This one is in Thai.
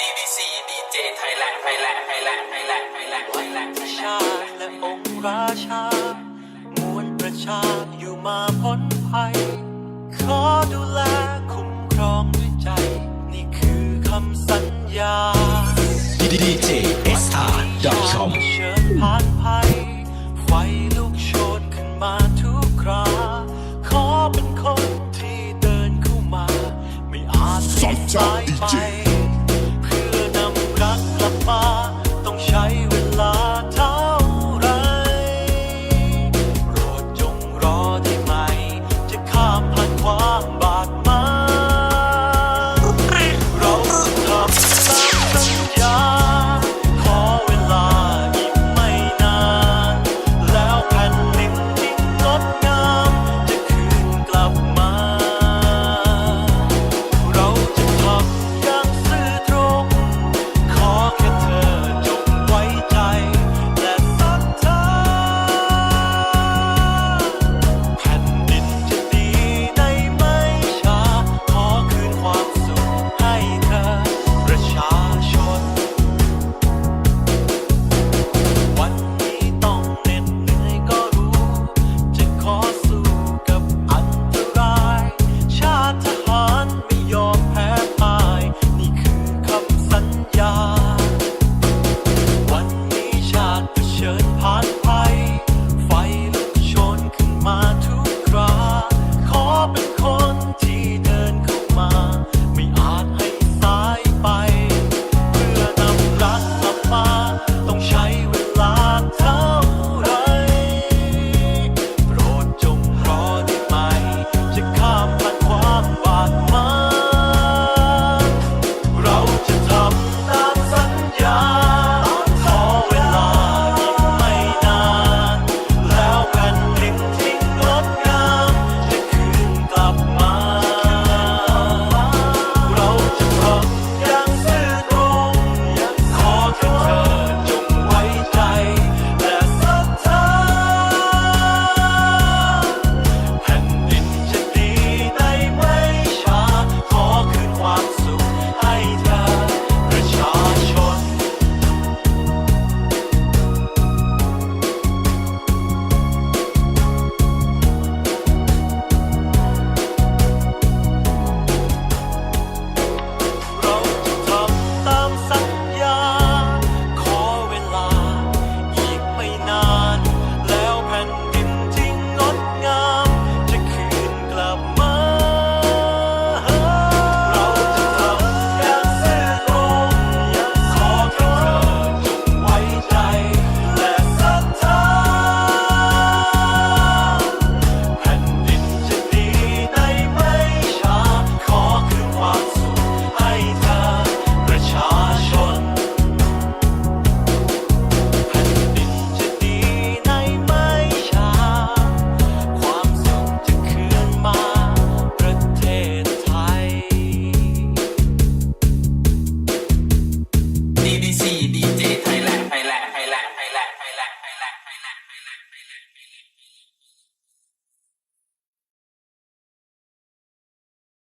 DDC DJ ไทยแลนด์ไทยแลนด์ไทยแลนด์ไทยแลนด์ไทยแลนด์ไทยแลนด์ไทยชานติและองค์ราชามวลประชาอยู่มาพ้นภัย ขอดูแลคุ้มครองด้วยใจ นี่คือคำสัญญา DJSR.com เชิญผ่านภัย ไฟลุกโชนขึ้นมาทุกคราขอเป็นคนที่เดินเข้ามา ไม่อาจให้สายไป